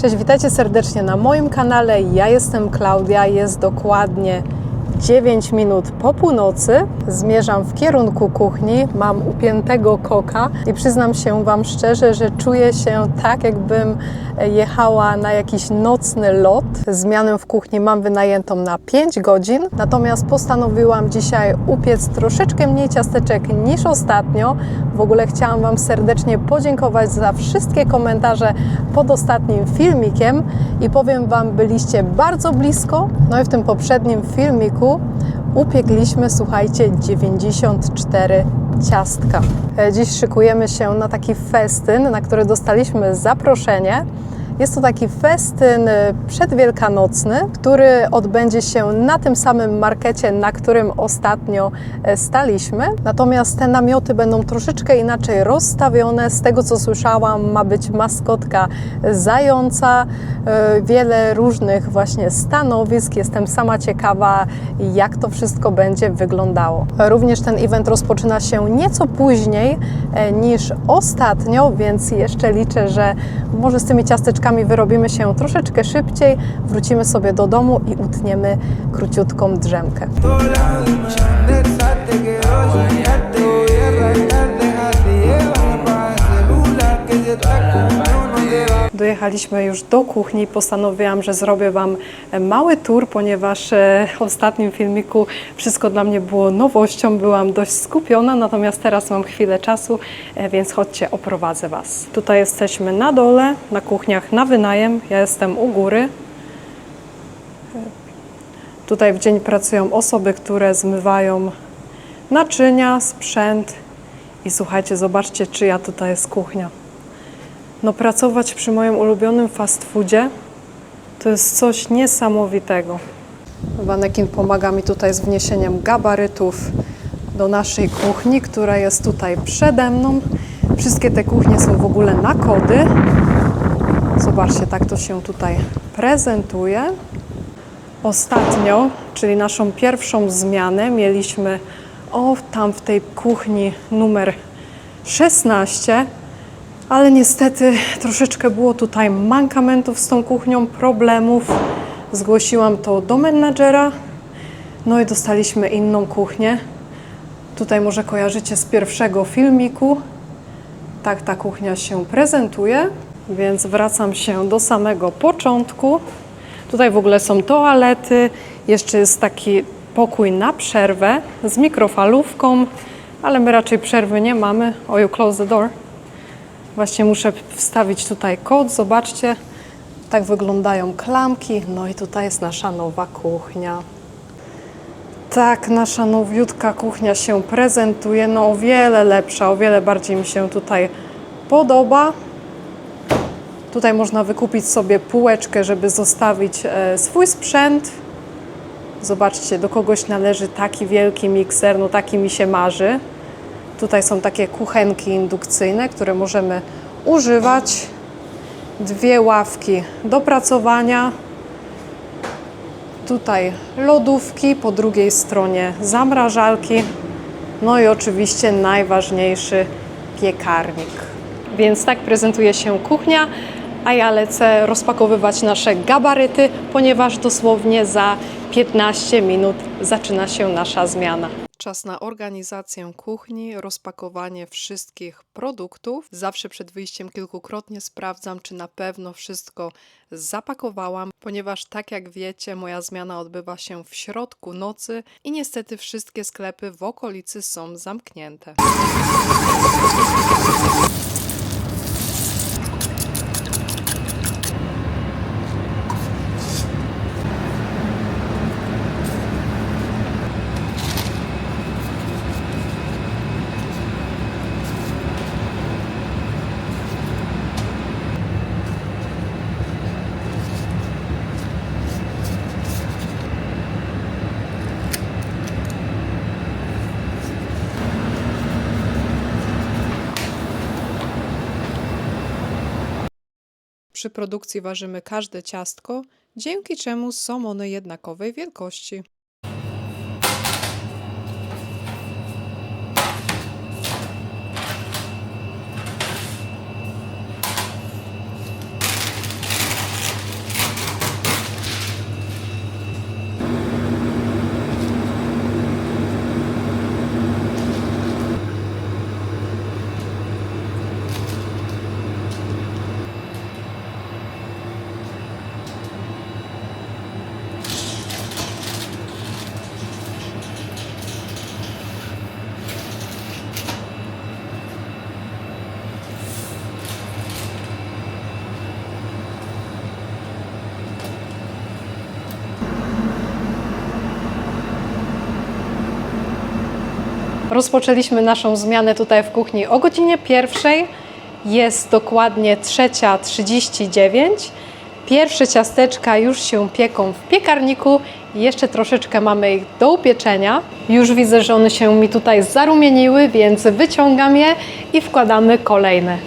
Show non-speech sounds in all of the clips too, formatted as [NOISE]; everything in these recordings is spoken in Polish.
Cześć, witajcie serdecznie na moim kanale. Ja jestem Klaudia, jest dokładnie 9 minut po północy. Zmierzam w kierunku kuchni, mam upiętego koka i przyznam się Wam szczerze, że czuję się tak, jakbym jechała na jakiś nocny lot. Zmianę w kuchni mam wynajętą na 5 godzin, natomiast postanowiłam dzisiaj upiec troszeczkę mniej ciasteczek niż ostatnio. W ogóle chciałam Wam serdecznie podziękować za wszystkie komentarze pod ostatnim filmikiem i powiem Wam, byliście bardzo blisko. No i w tym poprzednim filmiku upiekliśmy, słuchajcie, 94 ciastka. E, Dziś szykujemy się na taki festyn, na który dostaliśmy zaproszenie. Jest to taki festyn e, przedwielkanocny, który odbędzie się na tym samym markecie, na którym ostatnio e, staliśmy. Natomiast te namioty będą troszeczkę inaczej rozstawione. Z tego co słyszałam, ma być maskotka zająca, e, wiele różnych właśnie stanowisk. Jestem sama ciekawa, jak to wszystko będzie wyglądało. Również ten event rozpoczyna się nieco później e, niż ostatnio, więc jeszcze liczę, że może z tymi ciasteczkami wyrobimy się troszeczkę szybciej, wrócimy sobie do domu i utniemy króciutką drzemkę. Dojechaliśmy już do kuchni. Postanowiłam, że zrobię Wam mały tour, ponieważ e, w ostatnim filmiku wszystko dla mnie było nowością. Byłam dość skupiona, natomiast teraz mam chwilę czasu, e, więc chodźcie, oprowadzę Was. Tutaj jesteśmy na dole, na kuchniach na wynajem. Ja jestem u góry. Tutaj w dzień pracują osoby, które zmywają naczynia, sprzęt. I słuchajcie, zobaczcie, czyja tutaj jest kuchnia. No pracować przy moim ulubionym fast foodzie to jest coś niesamowitego. Wanekin pomaga mi tutaj z wniesieniem gabarytów do naszej kuchni, która jest tutaj przede mną. Wszystkie te kuchnie są w ogóle na kody. Zobaczcie, tak to się tutaj prezentuje. Ostatnio, czyli naszą pierwszą zmianę, mieliśmy o tam w tej kuchni numer 16, ale niestety troszeczkę było tutaj mankamentów z tą kuchnią, problemów. Zgłosiłam to do menadżera, no i dostaliśmy inną kuchnię. Tutaj może kojarzycie z pierwszego filmiku. Tak ta kuchnia się prezentuje, więc wracam się do samego początku. Tutaj w ogóle są toalety, jeszcze jest taki pokój na przerwę z mikrofalówką, ale my raczej przerwy nie mamy. Oh, you close the door. Właśnie muszę wstawić tutaj kod, zobaczcie. Tak wyglądają klamki. No i tutaj jest nasza nowa kuchnia. Tak, nasza nowiutka kuchnia się prezentuje. No o wiele lepsza, o wiele bardziej mi się tutaj podoba. Tutaj można wykupić sobie półeczkę, żeby zostawić e, swój sprzęt. Zobaczcie, do kogoś należy taki wielki mikser, no taki mi się marzy. Tutaj są takie kuchenki indukcyjne, które możemy używać. Dwie ławki do pracowania. Tutaj lodówki, po drugiej stronie zamrażalki. No i oczywiście najważniejszy piekarnik. Więc tak prezentuje się kuchnia, a ja lecę rozpakowywać nasze gabaryty, ponieważ dosłownie za 15 minut zaczyna się nasza zmiana. Czas na organizację kuchni, rozpakowanie wszystkich produktów. Zawsze przed wyjściem kilkukrotnie sprawdzam, czy na pewno wszystko zapakowałam, ponieważ tak jak wiecie, moja zmiana odbywa się w środku nocy i niestety wszystkie sklepy w okolicy są zamknięte. Przy produkcji ważymy każde ciastko, dzięki czemu są one jednakowej wielkości. Rozpoczęliśmy naszą zmianę tutaj w kuchni o godzinie pierwszej. Jest dokładnie 3.39. Pierwsze ciasteczka już się pieką w piekarniku. Jeszcze troszeczkę mamy ich do upieczenia. Już widzę, że one się mi tutaj zarumieniły, więc wyciągam je i wkładamy kolejne.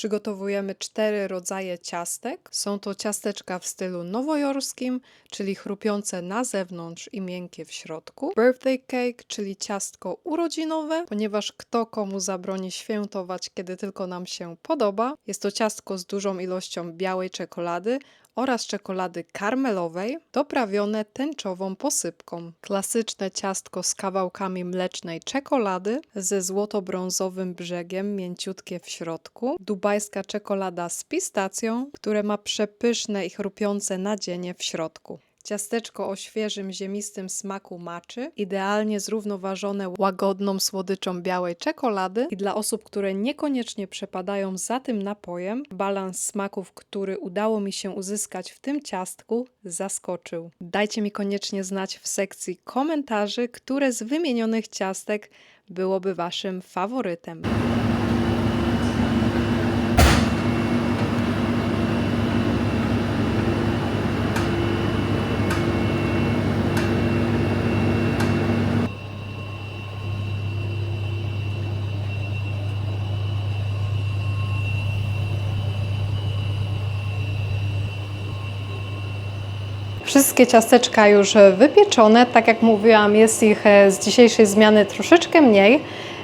Przygotowujemy cztery rodzaje ciastek. Są to ciasteczka w stylu nowojorskim, czyli chrupiące na zewnątrz i miękkie w środku. Birthday cake, czyli ciastko urodzinowe, ponieważ kto komu zabroni świętować, kiedy tylko nam się podoba. Jest to ciastko z dużą ilością białej czekolady oraz czekolady karmelowej, doprawione tęczową posypką. Klasyczne ciastko z kawałkami mlecznej czekolady ze złoto-brązowym brzegiem, mięciutkie w środku. Dubajska czekolada z pistacją, które ma przepyszne i chrupiące nadzienie w środku. Ciasteczko o świeżym, ziemistym smaku maczy, idealnie zrównoważone łagodną słodyczą białej czekolady i dla osób, które niekoniecznie przepadają za tym napojem, balans smaków, który udało mi się uzyskać w tym ciastku, zaskoczył. Dajcie mi koniecznie znać w sekcji komentarzy, które z wymienionych ciastek byłoby Waszym faworytem. Wszystkie ciasteczka już wypieczone. Tak jak mówiłam, jest ich e, z dzisiejszej zmiany troszeczkę mniej.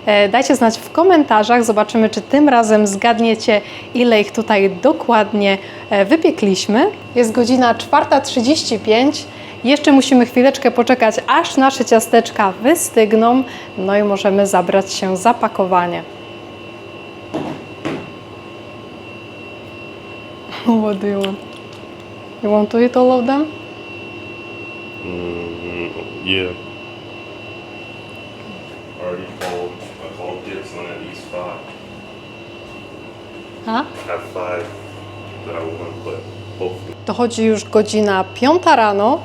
E, Dajcie znać w komentarzach, zobaczymy, czy tym razem zgadniecie, ile ich tutaj dokładnie e, wypiekliśmy. Jest godzina 4.35. Jeszcze musimy chwileczkę poczekać, aż nasze ciasteczka wystygną, no i możemy zabrać się za pakowanie. What do you want? You want to eat all of them? Mm, yeah. Already called. I called Gibson at least five. I have five that I want to put both. Dochodzi już godzina 5 rano.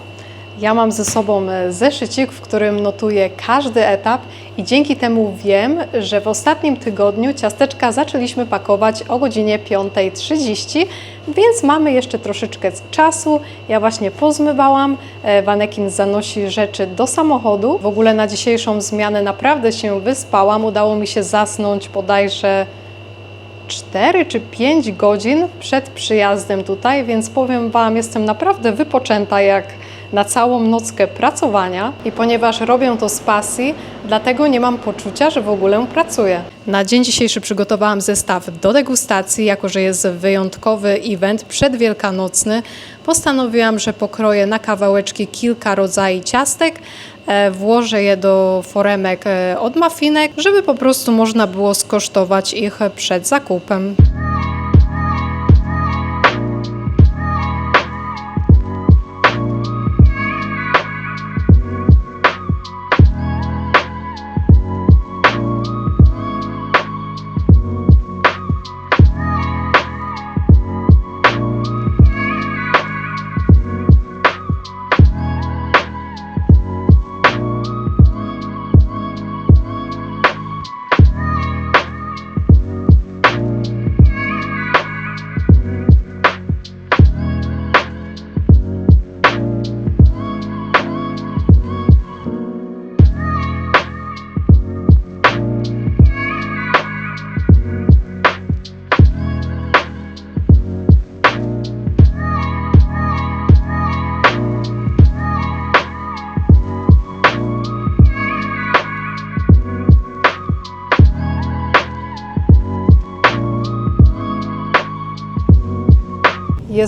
Ja mam ze sobą e, zeszycik, w którym notuję każdy etap i dzięki temu wiem, że w ostatnim tygodniu ciasteczka zaczęliśmy pakować o godzinie 5.30, więc mamy jeszcze troszeczkę czasu. Ja właśnie pozmywałam, e, Wanekin zanosi rzeczy do samochodu. W ogóle na dzisiejszą zmianę naprawdę się wyspałam. Udało mi się zasnąć bodajże 4 czy 5 godzin przed przyjazdem tutaj, więc powiem Wam, jestem naprawdę wypoczęta jak na całą nockę pracowania i ponieważ robię to z pasji, dlatego nie mam poczucia, że w ogóle pracuję. Na dzień dzisiejszy przygotowałam zestaw do degustacji, jako że jest wyjątkowy event przedwielkanocny. Postanowiłam, że pokroję na kawałeczki kilka rodzajów ciastek, e, włożę je do foremek e, od mafinek, żeby po prostu można było skosztować ich przed zakupem.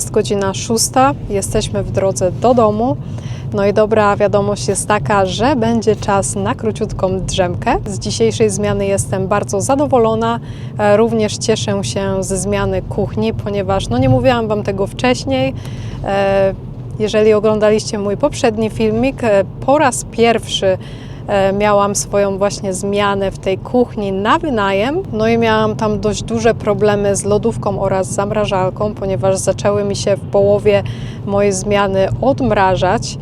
Jest godzina szósta, jesteśmy w drodze do domu. No i dobra wiadomość jest taka, że będzie czas na króciutką drzemkę. Z dzisiejszej zmiany jestem bardzo zadowolona. E, Również cieszę się ze zmiany kuchni, ponieważ no nie mówiłam Wam tego wcześniej. E, Jeżeli oglądaliście mój poprzedni filmik, e, po raz pierwszy miałam swoją właśnie zmianę w tej kuchni na wynajem. No i miałam tam dość duże problemy z lodówką oraz zamrażalką, ponieważ zaczęły mi się w połowie mojej zmiany odmrażać.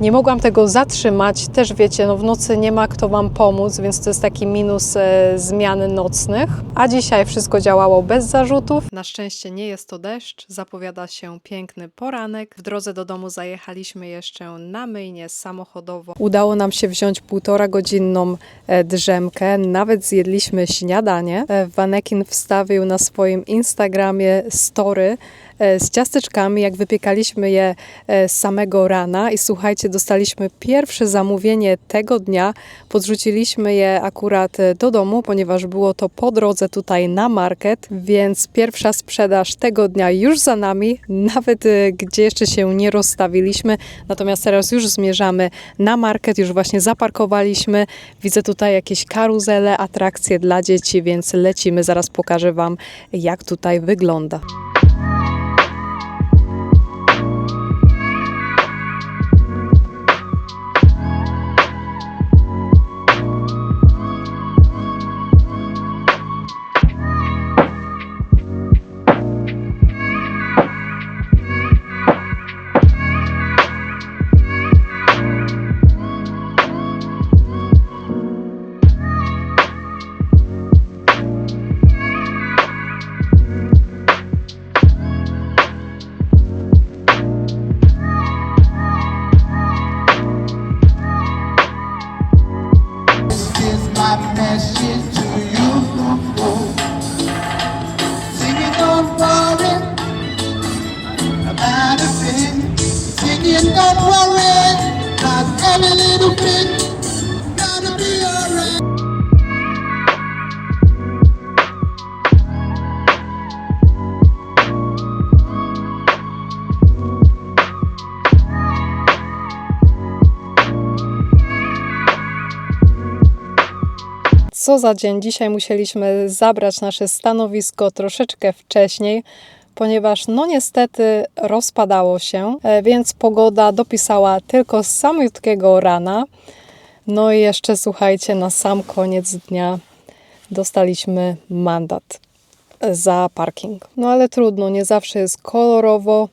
Nie mogłam tego zatrzymać. Też wiecie, no w nocy nie ma kto Wam pomóc, więc to jest taki minus e, zmian nocnych. A dzisiaj wszystko działało bez zarzutów. Na szczęście nie jest to deszcz, zapowiada się piękny poranek. W drodze do domu zajechaliśmy jeszcze na myjnię samochodowo. Udało nam się wziąć półtora godzinną e, drzemkę, nawet zjedliśmy śniadanie. E, Vanekin wstawił na swoim Instagramie story z ciasteczkami, jak wypiekaliśmy je e, z samego rana i słuchajcie, dostaliśmy pierwsze zamówienie tego dnia. Podrzuciliśmy je akurat e, do domu, ponieważ było to po drodze tutaj na market, więc pierwsza sprzedaż tego dnia już za nami, [LAUGHS] nawet e, gdzie jeszcze się nie rozstawiliśmy. Natomiast teraz już zmierzamy na market, już właśnie zaparkowaliśmy. Widzę tutaj jakieś karuzele, atrakcje dla dzieci, więc lecimy. Zaraz pokażę Wam, jak tutaj wygląda. Co za dzień. Dzisiaj musieliśmy zabrać nasze stanowisko troszeczkę wcześniej, ponieważ no niestety rozpadało się, e, więc pogoda dopisała tylko z samiutkiego rana. No i jeszcze słuchajcie, na sam koniec dnia dostaliśmy mandat za parking. No ale trudno, nie zawsze jest kolorowo.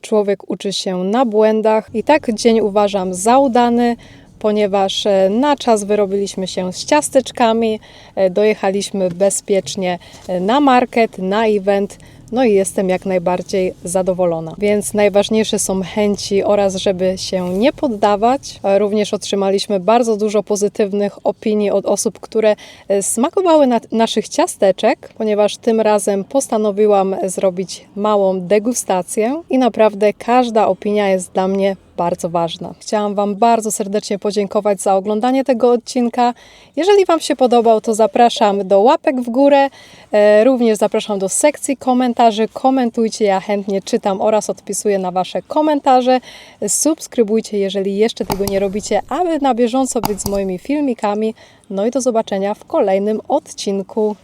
Człowiek uczy się na błędach i tak dzień uważam za udany, ponieważ e, na czas wyrobiliśmy się z ciasteczkami, e, dojechaliśmy bezpiecznie e, na market, na event. No i jestem jak najbardziej zadowolona. Więc najważniejsze są chęci oraz żeby się nie poddawać. Również otrzymaliśmy bardzo dużo pozytywnych opinii od osób, które e, smakowały na naszych ciasteczek, ponieważ tym razem postanowiłam zrobić małą degustację i naprawdę każda opinia jest dla mnie bardzo ważna. Chciałam Wam bardzo serdecznie podziękować za oglądanie tego odcinka. Jeżeli Wam się podobał, to zapraszam do łapek w górę. E, Również zapraszam do sekcji komentarzy. Komentujcie, ja chętnie czytam oraz odpisuję na Wasze komentarze. Subskrybujcie, jeżeli jeszcze tego nie robicie, aby na bieżąco być z moimi filmikami. No i do zobaczenia w kolejnym odcinku.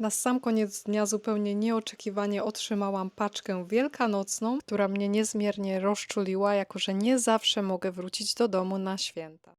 Na sam koniec dnia zupełnie nieoczekiwanie otrzymałam paczkę wielkanocną, która mnie niezmiernie rozczuliła, jako że nie zawsze mogę wrócić do domu na święta.